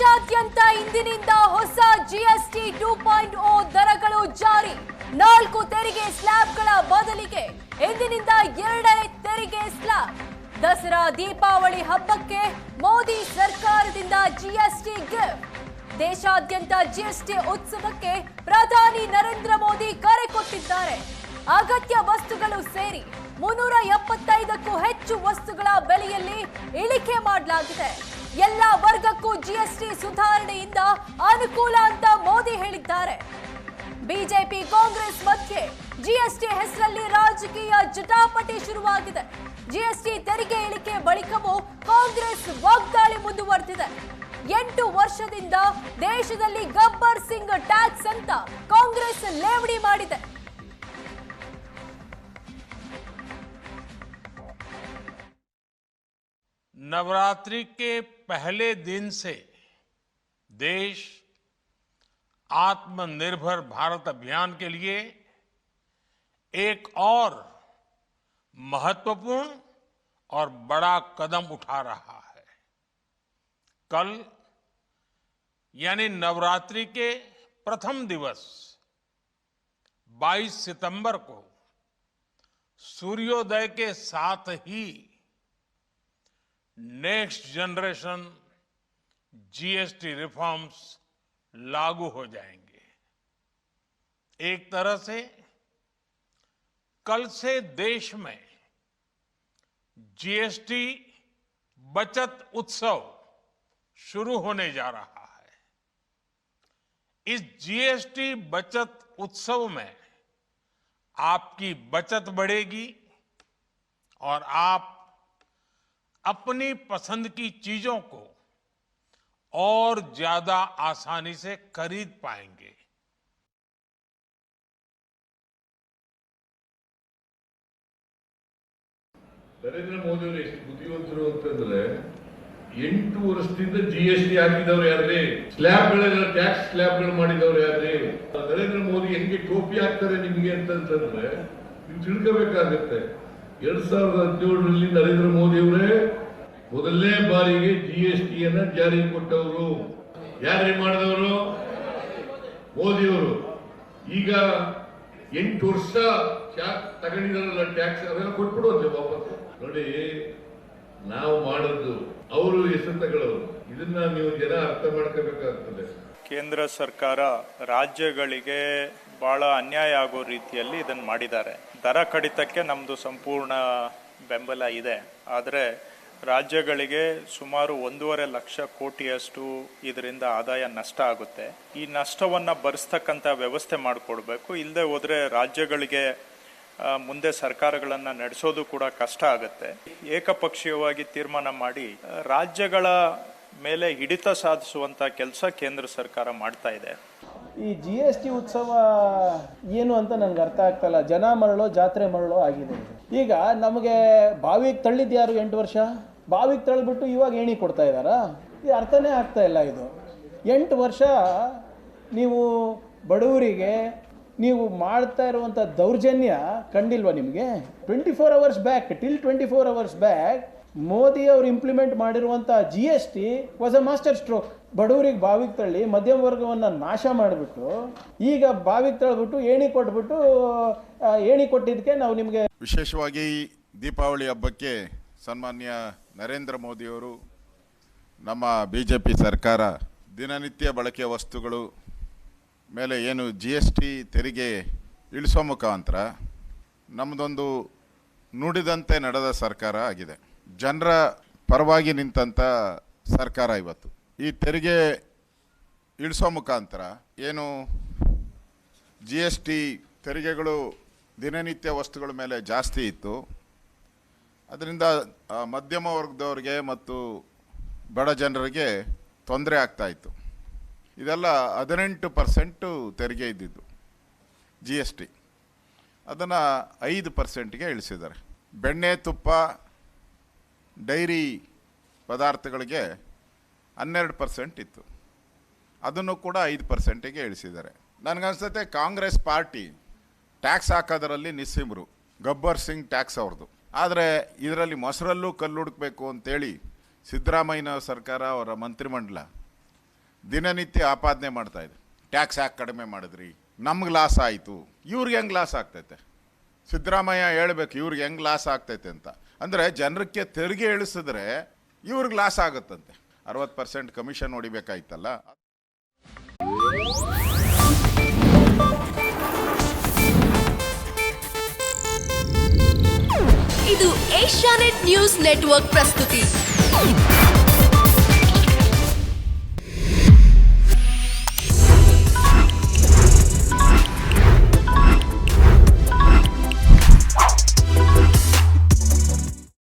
ದೇಶಾದ್ಯಂತ ಇಂದಿನಿಂದ ಹೊಸ ಜಿಎಸ್ಟಿ ಟೂ ಪಾಯಿಂಟ್ ಓ ದರಗಳು ಜಾರಿ. ನಾಲ್ಕು ತೆರಿಗೆ ಸ್ಲ್ಯಾಬ್ಗಳ ಬದಲಿಗೆ ಇಂದಿನಿಂದ ಎರಡನೇ ತೆರಿಗೆ ಸ್ಲ್ಯಾಬ್. ದಸರಾ ದೀಪಾವಳಿ ಹಬ್ಬಕ್ಕೆ ಮೋದಿ ಸರ್ಕಾರದಿಂದ ಜಿಎಸ್ಟಿ ಗಿಫ್ಟ್ ದೇಶಾದ್ಯಂತ ಜಿಎಸ್ಟಿ ಉತ್ಸವಕ್ಕೆ ಪ್ರಧಾನಿ ನರೇಂದ್ರ ಮೋದಿ ಕರೆ ಕೊಟ್ಟಿದ್ದಾರೆ. ಅಗತ್ಯ ವಸ್ತುಗಳು ಸೇರಿ ಮುನ್ನೂರ ಎಪ್ಪತ್ತೈದಕ್ಕೂ ಹೆಚ್ಚು ವಸ್ತುಗಳ ಬೆಲೆಯಲ್ಲಿ ಇಳಿಕೆ ಮಾಡಲಾಗಿದೆ. ಎಲ್ಲ ವರ್ಗಕ್ಕೂ ಜಿಎಸ್ಟಿ ಸುಧಾರಣೆಯಿಂದ ಅನುಕೂಲ ಅಂತ ಮೋದಿ ಹೇಳಿದ್ದಾರೆ. ಬಿಜೆಪಿ ಕಾಂಗ್ರೆಸ್ ಮಧ್ಯೆ ಜಿಎಸ್ಟಿ ಹೆಸರಲ್ಲಿ ರಾಜಕೀಯ ಜಟಾಪಟಿ ಶುರುವಾಗಿದೆ. ಜಿಎಸ್ಟಿ ತೆರಿಗೆ ಇಳಿಕೆ ಬಳಿಕವೂ ಕಾಂಗ್ರೆಸ್ ವಾಗ್ದಾಳಿ ಮುಂದುವರೆದಿದೆ. ಎಂಟು ವರ್ಷದಿಂದ ದೇಶದಲ್ಲಿ ಗಬ್ಬರ್ ಸಿಂಗ್ ಟ್ಯಾಕ್ಸ್ ಅಂತ ಕಾಂಗ್ರೆಸ್ ಲೇವಡಿ ಮಾಡಿದೆ. नवरात्रि के पहले दिन से देश आत्मनिर्भर भारत अभियान के लिए एक और महत्वपूर्ण और बड़ा कदम उठा रहा है। कल, यानी नवरात्रि के प्रथम दिवस 22 सितंबर को सूर्योदय के साथ ही नेक्स्ट जनरेशन जीएसटी रिफॉर्म्स लागू हो जाएँगे। एक तरह से कल से देश में जीएसटी बचत उत्सव शुरू होने जा रहा है। इस जीएसटी बचत उत्सव में आपकी बचत बढ़ेगी और आप अपनी पसंद की चीजों को और ज्यादा आसानी से खरीद पाएंगे ನರೇಂದ್ರ ಮೋದಿ ಅವರು ಎಷ್ಟು ಬುದ್ಧಿವಂತರು ಅಂತಂದ್ರೆ ಎಂಟು ವರ್ಷದಿಂದ ಜಿ ಎಸ್ ಟಿ ಹಾಕಿದವ್ರು ಯಾರ್ರಿ ಸ್ಲ್ಯಾಬ್ಗಳೆಲ್ಲ ಟ್ಯಾಕ್ಸ್ ಸ್ಲ್ಯಾಬ್ಗಳು ಮಾಡಿದವ್ರು ಯಾರ್ರಿ ನರೇಂದ್ರ ಮೋದಿ ಹೆಂಗೆ ಟೋಪಿ ಹಾಕ್ತಾರೆ ನಿಮ್ಗೆ ಅಂತಂತಂದ್ರೆ ನೀವು ತಿಳ್ಕೋಬೇಕಾಗತ್ತೆ ಎರಡ್ ಸಾವಿರದ ಹದಿನೇಳರಲ್ಲಿ ನರೇಂದ್ರ ಮೋದಿ ಅವರೇ ಮೊದಲನೇ ಬಾರಿಗೆ ಜಿ ಎಸ್ ಟಿಯನ್ನ ಜಾರಿಗೆ ಕೊಟ್ಟವರು. ಯಾರೇ ಮಾಡಿದವರು? ಮೋದಿಯವರು. ಈಗ ಎಂಟು ವರ್ಷ ತಗೊಂಡಿದಾರಲ್ಲ ಟ್ಯಾಕ್ಸ್ ಅದೆಲ್ಲ ಕೊಟ್ಬಿಡುವಂತೆ ವಾಪಸ್. ನೋಡಿ, ನಾವು ಮಾಡದ್ದು ಅವರು ಹೆಸರು ತಗೊಳ್ಳೋರು ಇದನ್ನ ನೀವು ಜನ ಅರ್ಥ ಮಾಡ್ಕೋಬೇಕಾಗ್ತದೆ. ಕೇಂದ್ರ ಸರ್ಕಾರ ರಾಜ್ಯಗಳಿಗೆ ಬಹಳ ಅನ್ಯಾಯ ಆಗೋ ರೀತಿಯಲ್ಲಿ ಇದನ್ನು ಮಾಡಿದ್ದಾರೆ. ದರ ಕಡಿತಕ್ಕೆ ನಮ್ಮದು ಸಂಪೂರ್ಣ ಬೆಂಬಲ ಇದೆ. ಆದರೆ ರಾಜ್ಯಗಳಿಗೆ ಸುಮಾರು ಒಂದೂವರೆ ಲಕ್ಷ ಕೋಟಿಯಷ್ಟು ಇದರಿಂದ ಆದಾಯ ನಷ್ಟ ಆಗುತ್ತೆ. ಈ ನಷ್ಟವನ್ನು ಭರಿಸ್ತಕ್ಕಂಥ ವ್ಯವಸ್ಥೆ ಮಾಡಿಕೊಡ್ಬೇಕು. ಇಲ್ಲದೆ ಹೋದರೆ ರಾಜ್ಯಗಳಿಗೆ ಮುಂದೆ ಸರ್ಕಾರಗಳನ್ನು ನಡೆಸೋದು ಕೂಡ ಕಷ್ಟ ಆಗುತ್ತೆ. ಏಕಪಕ್ಷೀಯವಾಗಿ ತೀರ್ಮಾನ ಮಾಡಿ, ರಾಜ್ಯಗಳ ಮೇಲೆ ಹಿಡಿತ ಸಾಧಿಸುವಂಥ ಕೆಲಸ ಕೇಂದ್ರ ಸರ್ಕಾರ ಮಾಡ್ತಾ ಇದೆ. ಈ ಜಿ ಎಸ್ ಟಿ ಉತ್ಸವ ಏನು ಅಂತ ನನಗೆ ಅರ್ಥ ಆಗ್ತಲ್ಲ. ಜನ ಮರಳೋ, ಜಾತ್ರೆ ಮರಳೋ ಆಗಿದೆ ಈಗ ನಮಗೆ ಬಾವಿಗೆ ತಳ್ಳಿದ್ದು ಯಾರು ಎಂಟು ವರ್ಷ? ಬಾವಿಗೆ ತಳ್ಳಿಬಿಟ್ಟು ಇವಾಗ ಏಣಿ ಕೊಡ್ತಾ ಇದ್ದಾರಾ? ಈ ಅರ್ಥನೇ ಆಗ್ತಾ ಇಲ್ಲ ಇದು. ಎಂಟು ವರ್ಷ ನೀವು ಬಡವರಿಗೆ ನೀವು ಮಾಡ್ತಾ ಇರುವಂಥ ದೌರ್ಜನ್ಯ ಕಂಡಿಲ್ವಾ ನಿಮಗೆ? Twenty four hours back till twenty four hours back Modi ಅವರು ಇಂಪ್ಲಿಮೆಂಟ್ ಮಾಡಿರುವಂಥ G S T was a master stroke ಬಡವರಿಗೆ ಬಾವಿಗೆ ತಳ್ಳಿ ಮಧ್ಯಮ ವರ್ಗವನ್ನು ನಾಶ ಮಾಡಿಬಿಟ್ಟು ಈಗ ಬಾವಿಗೆ ತಳ್ಳಿಬಿಟ್ಟು ಏಣಿ ಕೊಟ್ಬಿಟ್ಟು ಏಣಿ ಕೊಟ್ಟಿದ್ದಕ್ಕೆ ನಾವು ನಿಮಗೆ ವಿಶೇಷವಾಗಿ ದೀಪಾವಳಿ ಹಬ್ಬಕ್ಕೆ ಸನ್ಮಾನ್ಯ ನರೇಂದ್ರ ಮೋದಿಯವರು, ನಮ್ಮ ಬಿ ಜೆ ಪಿ ಸರ್ಕಾರ ದಿನನಿತ್ಯ ಬಳಕೆಯ ವಸ್ತುಗಳು ಮೇಲೆ ಏನು ಜಿ ಎಸ್ ಟಿ ತೆರಿಗೆ ಇಳಿಸೋ ಮುಖಾಂತರ ನಮ್ಮದೊಂದು ನುಡಿದಂತೆ ನಡೆದ ಸರ್ಕಾರ ಆಗಿದೆ. ಜನರ ಪರವಾಗಿ ನಿಂತಂಥ ಸರ್ಕಾರ ಇವತ್ತು. ಈ ತೆರಿಗೆ ಇಳಿಸೋ ಮುಖಾಂತರ ಏನು ಜಿ ಎಸ್ ಟಿ ತೆರಿಗೆಗಳು ದಿನನಿತ್ಯ ವಸ್ತುಗಳ ಮೇಲೆ ಜಾಸ್ತಿ ಇತ್ತು. ಅದರಿಂದ ಮಧ್ಯಮ ವರ್ಗದವ್ರಿಗೆ ಮತ್ತು ಬಡ ಜನರಿಗೆ ತೊಂದರೆ ಆಗ್ತಾಯಿತ್ತು ಇದೆಲ್ಲ ಹದಿನೆಂಟು ಪರ್ಸೆಂಟು ತೆರಿಗೆ ಇದ್ದಿದ್ದು ಜಿ ಎಸ್ ಟಿ ಅದನ್ನು ಐದು ಪರ್ಸೆಂಟ್ಗೆ ಇಳಿಸಿದ್ದಾರೆ. ಬೆಣ್ಣೆ ತುಪ್ಪ, ಡೈರಿ ಪದಾರ್ಥಗಳಿಗೆ ಹನ್ನೆರಡು ಪರ್ಸೆಂಟ್ ಇತ್ತು. ಅದನ್ನು ಕೂಡ ಐದು ಪರ್ಸೆಂಟಿಗೆ ಇಳಿಸಿದ್ದಾರೆ. ನನಗನ್ಸುತ್ತೆ ಕಾಂಗ್ರೆಸ್ ಪಾರ್ಟಿ ಟ್ಯಾಕ್ಸ್ ಹಾಕೋದರಲ್ಲಿ ನಿಸ್ಸಿಮ್ರು. ಗಬ್ಬರ್ ಸಿಂಗ್ ಟ್ಯಾಕ್ಸ್ ಅವ್ರದ್ದು ಆದರೆ ಇದರಲ್ಲಿ ಮೊಸರಲ್ಲೂ ಕಲ್ಲು ಹುಡುಕ್ಬೇಕು ಅಂತೇಳಿ ಸಿದ್ದರಾಮಯ್ಯನ ಸರ್ಕಾರ ಅವರ ಮಂತ್ರಿಮಂಡಲ ದಿನನಿತ್ಯ ಆಪಾದನೆ ಮಾಡ್ತಾ ಇದೆ. ಟ್ಯಾಕ್ಸ್ ಯಾಕೆ ಕಡಿಮೆ ಮಾಡಿದ್ರಿ? ನಮ್ಗೆ ಲಾಸ್ ಆಯಿತು. ಇವ್ರಿಗೆ ಹೆಂಗೆ ಲಾಸ್ ಆಗ್ತೈತೆ? ಸಿದ್ದರಾಮಯ್ಯ ಹೇಳ್ಬೇಕು ಇವ್ರಿಗೆ ಹೆಂಗೆ ಲಾಸ್ ಆಗ್ತೈತೆ ಅಂತ. ಅಂದರೆ ಜನರಿಗೆ ತೆರಿಗೆ ಇಳಿಸಿದ್ರೆ ಇವ್ರಿಗೆ ಲಾಸ್ ಆಗುತ್ತಂತೆ. ಅರವತ್ತು ಪರ್ಸೆಂಟ್ ಕಮಿಷನ್ ಹೊಡಿಬೇಕಾಯ್ತಲ್ಲ? ಇದು ಏಷ್ಯಾನೆಟ್ ನ್ಯೂಸ್ ನೆಟ್ವರ್ಕ್ ಪ್ರಸ್ತುತಿ.